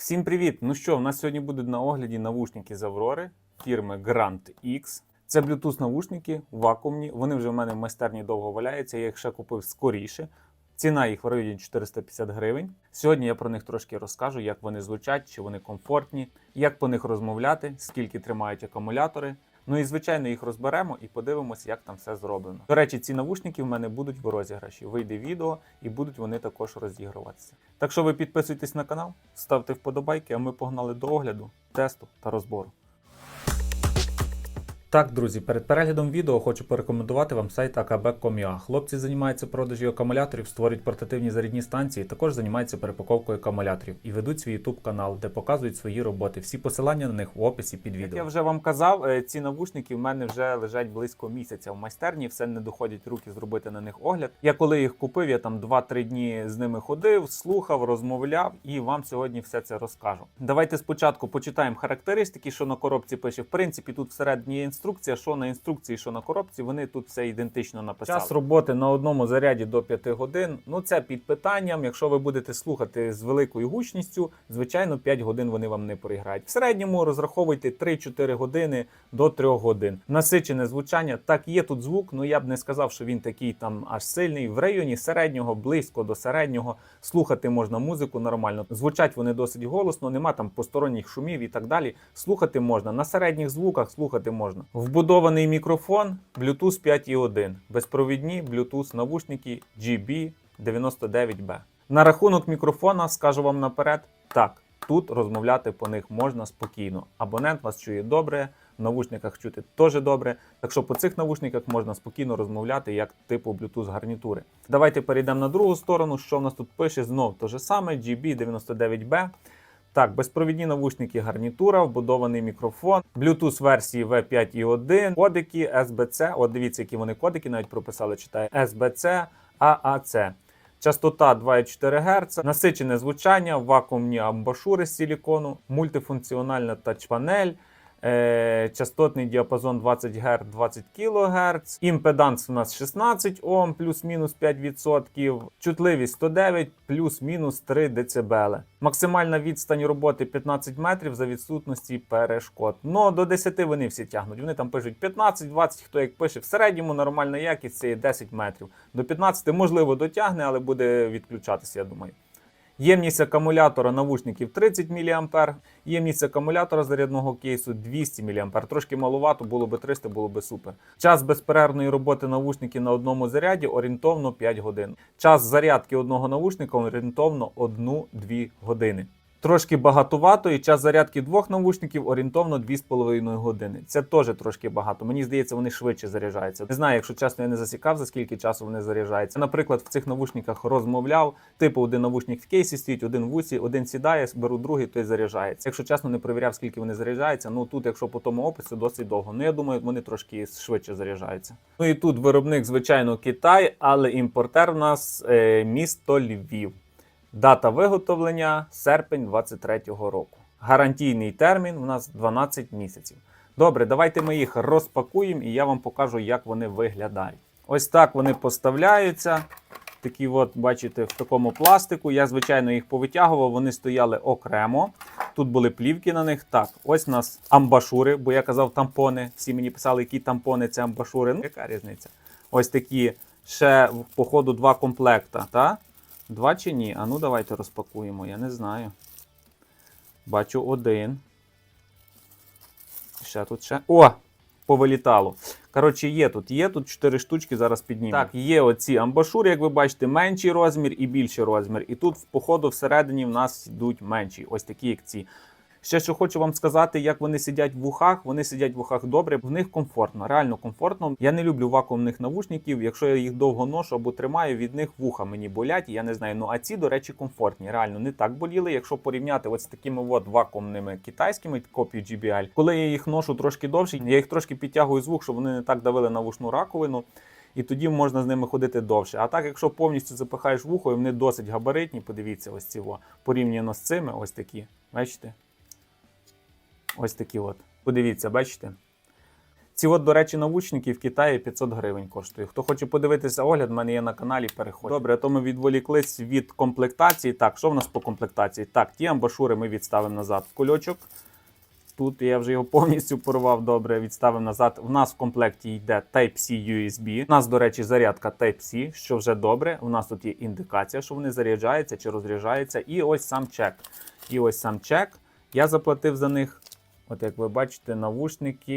Всім привіт! Ну що, у нас сьогодні будуть на огляді навушники з Аврори фірми Grand X. Це Bluetooth навушники вакуумні. Вони вже в мене в майстерні довго валяються. Я їх ще купив скоріше. Ціна їх в районі 450 гривень. Сьогодні я про них трошки розкажу, як вони звучать, чи вони комфортні, як по них розмовляти, скільки тримають акумулятори. Ну і звичайно їх розберемо і подивимося, як там все зроблено. До речі, ці навушники в мене будуть в розіграші. Вийде відео і будуть вони також розігруватися. Так що ви підписуйтесь на канал, ставте вподобайки, а ми погнали до огляду, тесту та розбору. Так, друзі, перед переглядом відео хочу порекомендувати вам сайт akb.com.ua. Хлопці займаються продажі акумуляторів, створюють портативні зарядні станції, також займаються перепаковкою акумуляторів і ведуть свій YouTube канал, де показують свої роботи. Всі посилання на них в описі під відео. Як я вже вам казав, е, ці навушники в мене вже лежать близько місяця в майстерні, все не доходять руки зробити на них огляд. Я коли їх купив, я там 2-3 дні з ними ходив, слухав, розмовляв і вам сьогодні все це розкажу. Давайте спочатку почитаємо характеристики, що на коробці пише. В принципі, тут всередині є інструкція, що на інструкції, що на коробці, вони тут все ідентично написали. Час роботи на одному заряді до 5 годин. Ну це під питанням. Якщо ви будете слухати з великою гучністю, звичайно, 5 годин вони вам не проіграють. В середньому розраховуйте 3-4 години до 3 годин. Насичене звучання. Так, є тут звук, але я б не сказав, що він такий там аж сильний. В районі середнього, близько до середнього. Слухати можна музику нормально. Звучать вони досить голосно, нема там посторонніх шумів і так далі. Слухати можна. На середніх звуках слухати можна. Вбудований мікрофон Bluetooth 5.1. Безпровідні Bluetooth навушники GB99B. На рахунок мікрофона скажу вам наперед, так, тут розмовляти по них можна спокійно. Абонент вас чує добре, в навушниках чути теж добре. Так що по цих навушниках можна спокійно розмовляти як типу Bluetooth гарнітури. Давайте перейдемо на другу сторону. Що в нас тут пише? Знов те же саме GB99B. Так, безпровідні навушники гарнітура, вбудований мікрофон, Bluetooth версії V5.1, кодики SBC. От дивіться, які вони кодики навіть прописали, читає SBC, AAC. Частота 2,4 Гц, насичене звучання, вакуумні амбашури з силікону, мультифункціональна тач-панель, частотний діапазон 20 Гц, 20 кГц, імпеданс у нас 16 Ом, плюс-мінус 5%, чутливість 109, плюс-мінус 3 дБ. Максимальна відстань роботи 15 метрів за відсутності перешкод. Ну, до 10 вони всі тягнуть. Вони там пишуть 15-20, хто як пише. В середньому нормальна якість це є 10 метрів. До 15 можливо дотягне, але буде відключатися, я думаю. Ємність акумулятора навушників 30 мА, ємність акумулятора зарядного кейсу 200 мА. Трошки малувато, було би 300, було би супер. Час безперервної роботи навушників на одному заряді орієнтовно 5 годин. Час зарядки одного навушника орієнтовно 1-2 години. Трошки багатувато, і час зарядки двох навушників орієнтовно 2,5 години. Це теж трошки багато. Мені здається, вони швидше заряджаються. Не знаю, якщо чесно, я не засікав, за скільки часу вони заряджаються. Наприклад, в цих навушниках розмовляв, типу один навушник в кейсі стоїть, один в усі, один сідає, беру другий, той заряджається. Якщо чесно, не перевіряв, скільки вони заряджаються. Ну тут, якщо по тому опису, досить довго. Ну я думаю, вони трошки швидше заряджаються. Ну і тут виробник, звичайно, Китай, але імпортер в нас е, місто Львів. Дата виготовлення серпень 23-го року. Гарантійний термін у нас 12 місяців. Добре, давайте ми їх розпакуємо і я вам покажу, як вони виглядають. Ось так вони поставляються. Такі, от, бачите, в такому пластику. Я, звичайно, їх повитягував, вони стояли окремо. Тут були плівки на них. Так, ось у нас амбашури, бо я казав тампони. Всі мені писали, які тампони це амбашури. Ну, яка різниця? Ось такі ще, походу, два комплекта. Та? Два чи ні? А ну давайте розпакуємо, я не знаю. Бачу один. Ще тут ще. О! Повилітало. Коротше, є тут, є тут 4 штучки, зараз піднімемо. Так, є оці амбашури, як ви бачите, менший розмір і більший розмір. І тут, походу, всередині в нас йдуть менші, ось такі, як ці. Ще що хочу вам сказати, як вони сидять в вухах. Вони сидять в вухах добре, в них комфортно, реально комфортно. Я не люблю вакуумних навушників. Якщо я їх довго ношу або тримаю, від них вуха мені болять. Я не знаю. Ну а ці, до речі, комфортні. Реально не так боліли. Якщо порівняти ось з такими от вакуумними китайськими копію GBL, коли я їх ношу трошки довше, я їх трошки підтягую звук, щоб вони не так давили на вушну раковину. І тоді можна з ними ходити довше. А так, якщо повністю запихаєш вухо, і вони досить габаритні, подивіться, ось ці во, порівняно з цими, ось такі. Бачите? Ось такі от. Подивіться, бачите? Ці от, до речі, навушники в Китаї 500 гривень коштують. Хто хоче подивитися огляд, в мене є на каналі. Переходь. Добре, то ми відволіклись від комплектації. Так, що в нас по комплектації? Так, ті амбашури ми відставимо назад в кульочок. Тут я вже його повністю порвав добре, відставив назад. В нас в комплекті йде Type-C USB. У нас, до речі, зарядка Type-C, що вже добре. У нас тут є індикація, що вони заряджаються чи розряджаються. І ось сам чек. І ось сам чек. Я заплатив за них. От як ви бачите, навушники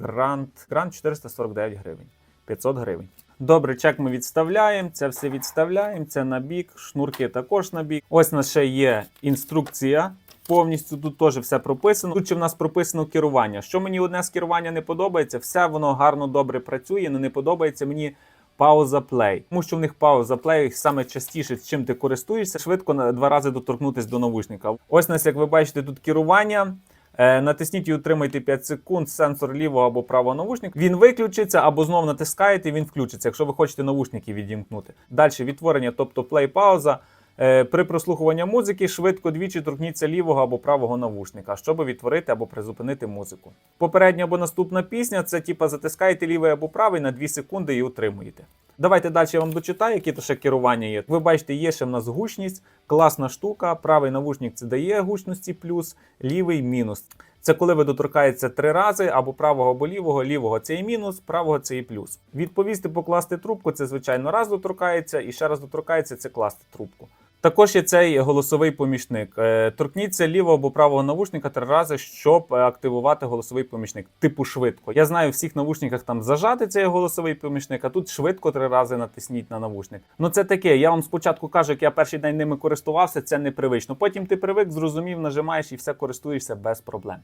Grand, Grand 449 гривень. 500 гривень. Добре, чек ми відставляємо, це все відставляємо, це на бік, шнурки також на бік. Ось у нас ще є інструкція. Повністю тут теж все прописано. Тут ще в нас прописано керування. Що мені одне з керування не подобається, все воно гарно добре працює, але не подобається мені пауза плей. Тому що в них пауза плей саме частіше, чим ти користуєшся, швидко на два рази доторкнутися до навушника. Ось нас, як ви бачите, тут керування. Е, Натисніть і утримайте 5 секунд сенсор лівого або правого навушника. Він виключиться або знову натискаєте, він включиться, якщо ви хочете навушники відімкнути. Далі відтворення, тобто плей пауза. Е, При прослухуванні музики швидко двічі торкніться лівого або правого навушника, щоб відтворити або призупинити музику. Попередня або наступна пісня це типа затискаєте лівий або правий на 2 секунди і утримуєте. Давайте далі я вам дочитаю, які то ще керування є. Ви бачите, є ще в нас гучність, класна штука. Правий навушник це дає гучності плюс, лівий мінус. Це коли ви доторкаєтеся три рази або правого, або лівого, лівого це і мінус, правого це і плюс. Відповісти, покласти трубку це звичайно раз доторкається, і ще раз доторкається це класти трубку. Також є цей голосовий помічник. Е, Торкніться лівого або правого навушника три рази, щоб е, активувати голосовий помічник. Типу швидко. Я знаю, в всіх навушниках там зажати цей голосовий помічник, а тут швидко три рази натисніть на навушник. Ну це таке. Я вам спочатку кажу, як я перший день ними користувався, це непривично. Потім ти привик, зрозумів, нажимаєш і все користуєшся без проблем.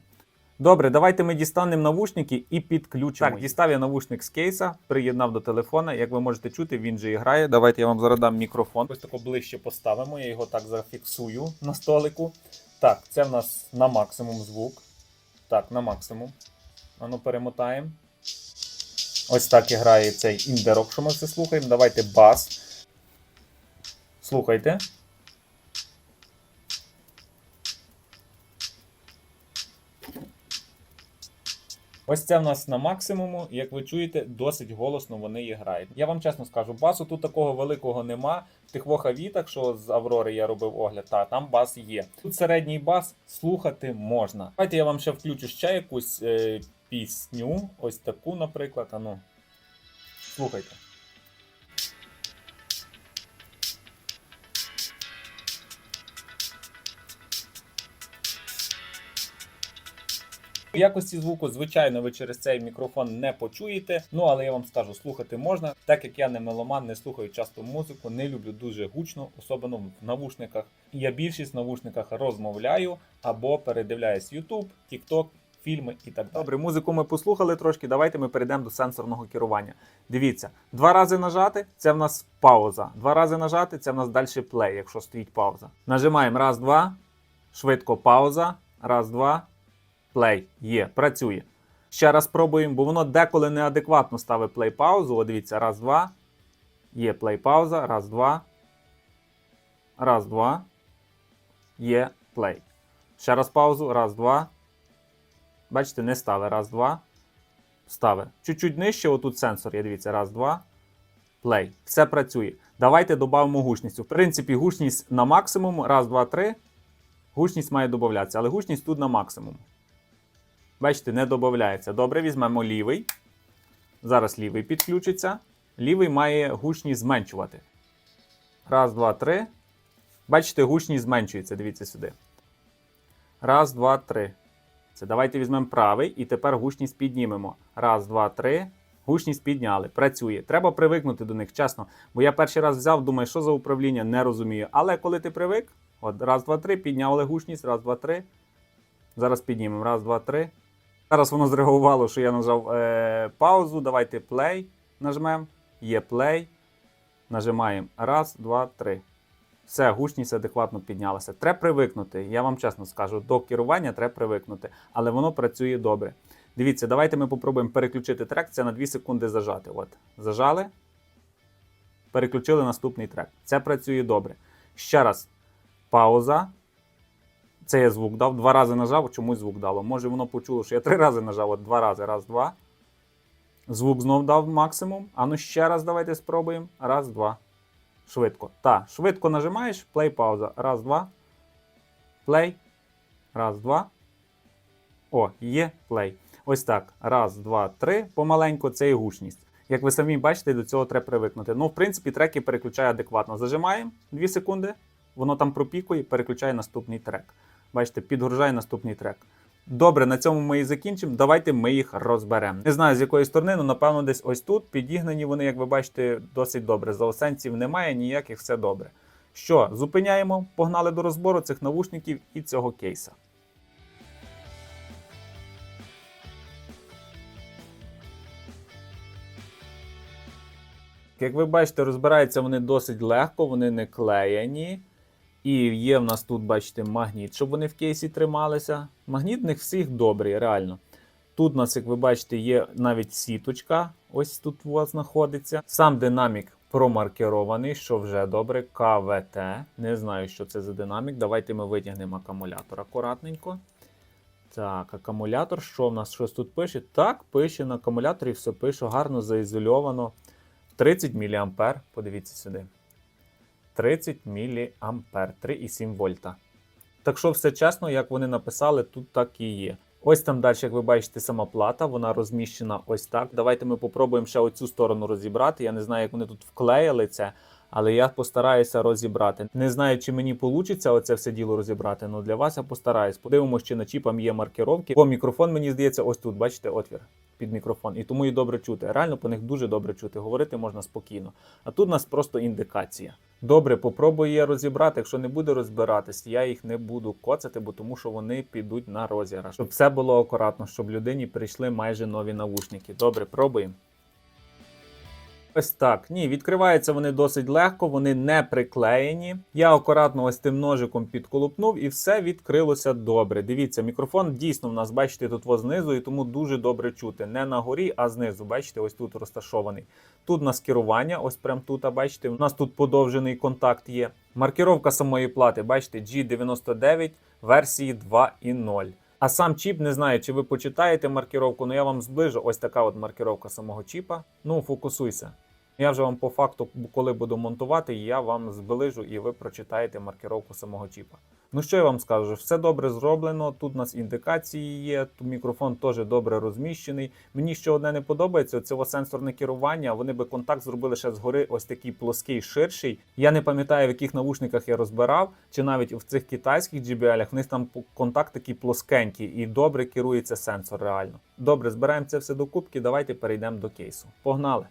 Добре, давайте ми дістанемо навушники і підключимо. Так, дістав я навушник з кейса, приєднав до телефона. Як ви можете чути, він же і грає. Давайте я вам зараз дам мікрофон. Ось тако ближче поставимо. Я його так зафіксую на столику. Так, це в нас на максимум звук. Так, на максимум. Ану, перемотаємо. Ось так і грає цей індерок, що ми все слухаємо. Давайте бас. Слухайте. Ось це в нас на максимуму. Як ви чуєте, досить голосно вони і грають. Я вам чесно скажу, басу тут такого великого нема. В тих вохавітах, що з Аврори я робив огляд, та там бас є. Тут середній бас слухати можна. Давайте я вам ще включу ще якусь е, пісню. Ось таку, наприклад. Ану. Слухайте. В якості звуку, звичайно, ви через цей мікрофон не почуєте. Ну але я вам скажу, слухати можна. Так як я не меломан, не слухаю часто музику, не люблю дуже гучно, особливо в навушниках. Я більшість в навушниках розмовляю або передивляюсь YouTube, TikTok, фільми і так далі. Добре, музику ми послухали трошки. Давайте ми перейдемо до сенсорного керування. Дивіться, два рази нажати це в нас пауза. Два рази нажати це в нас далі плей, якщо стоїть пауза. Нажимаємо раз, два, швидко пауза. Раз, два. Плей є, працює. Ще раз пробуємо, бо воно деколи неадекватно ставить плей-паузу. О, дивіться, раз, два. Є плей-пауза. Раз, два. Раз, два. Є плей. Ще раз паузу. Раз, два. Бачите, не ставить. Раз, два. Ставить. Чуть-чуть нижче, отут сенсор є. Дивіться, раз, два. Плей. Все працює. Давайте додамо гучність. В принципі, гучність на максимум. Раз, два, три. Гучність має додатися, але гучність тут на максимум. Бачите, не додається. Добре, візьмемо лівий. Зараз лівий підключиться. Лівий має гучність зменшувати. Раз, два, три. Бачите, гучність зменшується. Дивіться сюди. Раз, два, три. Це давайте візьмемо правий і тепер гучність піднімемо. Раз, два, три. Гучність підняли. Працює. Треба привикнути до них, чесно. Бо я перший раз взяв, думаю, що за управління, не розумію. Але коли ти привик, от раз, два, три, підняли гучність, раз, два, три. Зараз піднімемо. Раз, два, три. Зараз воно зреагувало, що я нажав е, паузу. Давайте play нажмемо. Є play. Нажимаємо. Раз, два, три. Все, гучність адекватно піднялася. Треба привикнути. Я вам чесно скажу, до керування треба привикнути, але воно працює добре. Дивіться, давайте ми попробуємо переключити трек. Це на 2 секунди зажати. От, зажали. Переключили наступний трек. Це працює добре. Ще раз. Пауза. Це я звук дав. Два рази нажав, чомусь звук дало. Може воно почуло, що я три рази нажав, от два рази. Раз, два. Звук знов дав максимум. А ну ще раз давайте спробуємо. Раз, два. Швидко. Та, швидко нажимаєш, плей пауза. Раз, два. Плей. Раз, два. О, є плей. Ось так. Раз, два, три. Помаленьку це і гучність. Як ви самі бачите, до цього треба привикнути. Ну, в принципі, треки переключає адекватно. Зажимаємо 2 секунди, воно там пропікує, переключає наступний трек. Бачите, підгружає наступний трек. Добре, на цьому ми і закінчимо. Давайте ми їх розберемо. Не знаю з якої сторони, але напевно десь ось тут підігнані вони, як ви бачите, досить добре. Заосенців немає, ніяких все добре. Що, зупиняємо, погнали до розбору цих навушників і цього кейса. Як ви бачите, розбираються вони досить легко, вони не клеєні. І є в нас тут, бачите, магніт, щоб вони в кейсі трималися. Магніт в них всіх добрий, реально. Тут у нас, як ви бачите, є навіть сіточка. Ось тут у вас знаходиться. Сам динамік промаркерований, що вже добре. КВТ. Не знаю, що це за динамік. Давайте ми витягнемо акумулятор акуратненько. Так, акумулятор, що в нас щось тут пише? Так, пише на акумуляторі, все пише, гарно заізольовано. 30 мА. Подивіться сюди. 30 мА, 3,7 вольта. Так що все чесно, як вони написали, тут так і є. Ось там далі, як ви бачите, сама плата, вона розміщена ось так. Давайте ми попробуємо ще оцю сторону розібрати. Я не знаю, як вони тут вклеїли це, але я постараюся розібрати. Не знаю, чи мені вийде оце все діло розібрати, але для вас я постараюсь. Подивимося, чи на чіпам є маркировки. Бо мікрофон, мені здається, ось тут, бачите, отвір під мікрофон. І тому її добре чути. Реально по них дуже добре чути. Говорити можна спокійно. А тут у нас просто індикація. Добре, попробую я розібрати. Якщо не буде розбиратись, я їх не буду коцати, бо тому що вони підуть на розіграш. Щоб все було акуратно, щоб людині прийшли майже нові навушники. Добре, пробуємо. Ось так. Ні, відкриваються вони досить легко, вони не приклеєні. Я акуратно ось тим ножиком підколупнув і все відкрилося добре. Дивіться, мікрофон дійсно в нас, бачите, тут знизу, і тому дуже добре чути. Не на горі, а знизу. Бачите, ось тут розташований. Тут у нас керування, ось прям тут, а бачите, у нас тут подовжений контакт є. Маркировка самої плати, бачите, G99 версії 2.0. А сам чіп, не знаю, чи ви почитаєте маркіровку, але я вам зближу. Ось така от маркіровка самого чіпа. Ну, фокусуйся. Я вже вам по факту, коли буду монтувати, я вам зближу і ви прочитаєте маркіровку самого чіпа. Ну що я вам скажу? Все добре зроблено. Тут у нас індикації є, тут мікрофон теж добре розміщений. Мені що одне не подобається, це сенсорне керування. Вони би контакт зробили ще згори, ось такий плоский, ширший. Я не пам'ятаю, в яких навушниках я розбирав, чи навіть в цих китайських JBL, в них там контакт такий плоскенький і добре керується сенсор реально. Добре, збираємо це все до кубки. Давайте перейдемо до кейсу. Погнали!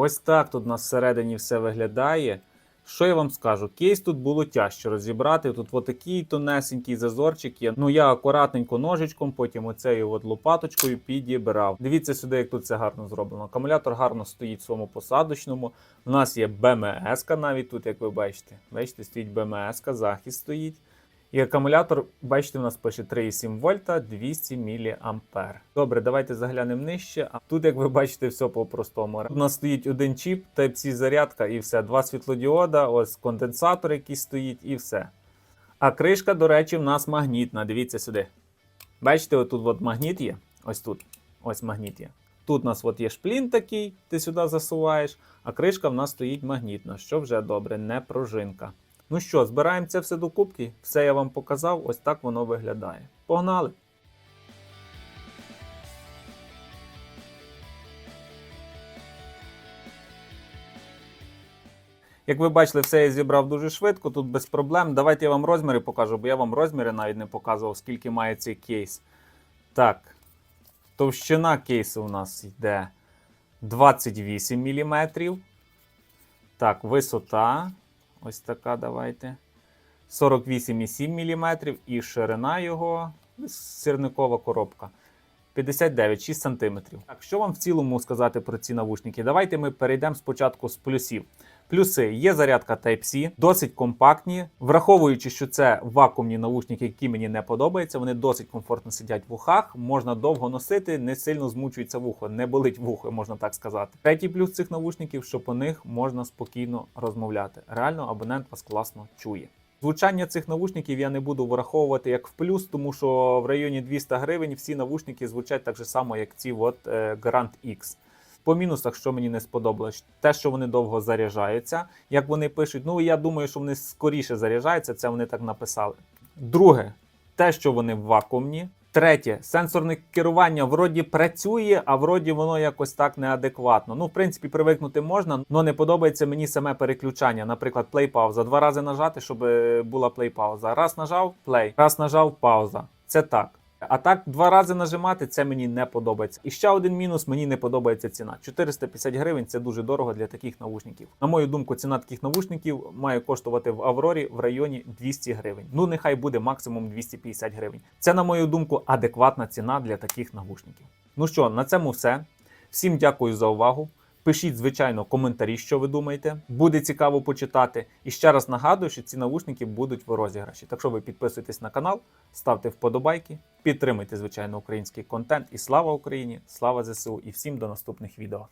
Ось так тут у нас всередині все виглядає. Що я вам скажу? Кейс тут було тяжче розібрати. Тут отакий тонесенький зазорчик є. Ну я акуратненько ножичком, потім оцею от лопаточкою підібрав. Дивіться сюди, як тут це гарно зроблено. Акумулятор гарно стоїть в своєму посадочному. У нас є БМС навіть тут, як ви бачите. Бачите, стоїть БМС, захист стоїть. І акумулятор, бачите, у нас пише 3,7 вольта 200 мА. Добре, давайте заглянемо нижче. А тут, як ви бачите, все по-простому. У нас стоїть один чіп, Type-C зарядка і все. Два світлодіода, ось конденсатор, який стоїть, і все. А кришка, до речі, в нас магнітна. Дивіться сюди. Бачите, отут от магніт є. Ось тут. Ось магніт є. Тут у нас от є шплін такий, ти сюди засуваєш, а кришка в нас стоїть магнітна, що вже добре, не пружинка. Ну що, збираємо це все до кубки. Все я вам показав, ось так воно виглядає. Погнали! Як ви бачили, все я зібрав дуже швидко, тут без проблем. Давайте я вам розміри покажу, бо я вам розміри навіть не показував, скільки має цей кейс. Так, товщина кейсу у нас йде 28 мм. Так, висота. Ось така давайте. 48,7 мм і ширина його сірникова коробка 59,6 см. Так, що вам в цілому сказати про ці навушники? Давайте ми перейдемо спочатку з плюсів. Плюси є зарядка Type-C, досить компактні, враховуючи, що це вакуумні наушники, які мені не подобаються, вони досить комфортно сидять в ухах, можна довго носити, не сильно змучується вухо, не болить вухо, можна так сказати. Третій плюс цих навушників, що по них можна спокійно розмовляти. Реально абонент вас класно чує. Звучання цих навушників я не буду враховувати як в плюс, тому що в районі 200 гривень всі навушники звучать так же само, як ці от е, Garant X. По мінусах, що мені не сподобалось, те, що вони довго заряджаються, як вони пишуть. Ну я думаю, що вони скоріше заряджаються. Це вони так написали. Друге, те, що вони вакуумні. Третє, сенсорне керування вроді працює, а вроді воно якось так неадекватно. Ну, в принципі, привикнути можна, але не подобається мені саме переключання. Наприклад, плей-пауза. Два рази нажати, щоб була плей-пауза. Раз нажав плей, раз нажав пауза. Це так. А так два рази нажимати це мені не подобається. І ще один мінус мені не подобається ціна. 450 гривень це дуже дорого для таких навушників. На мою думку, ціна таких навушників має коштувати в Аврорі в районі 200 гривень. Ну нехай буде максимум 250 гривень. Це, на мою думку, адекватна ціна для таких навушників. Ну що, на цьому все. Всім дякую за увагу. Пишіть, звичайно, коментарі, що ви думаєте. Буде цікаво почитати. І ще раз нагадую, що ці навушники будуть в розіграші. Так що ви підписуйтесь на канал, ставте вподобайки, підтримуйте, звичайно, український контент. І слава Україні! Слава ЗСУ! І всім до наступних відео.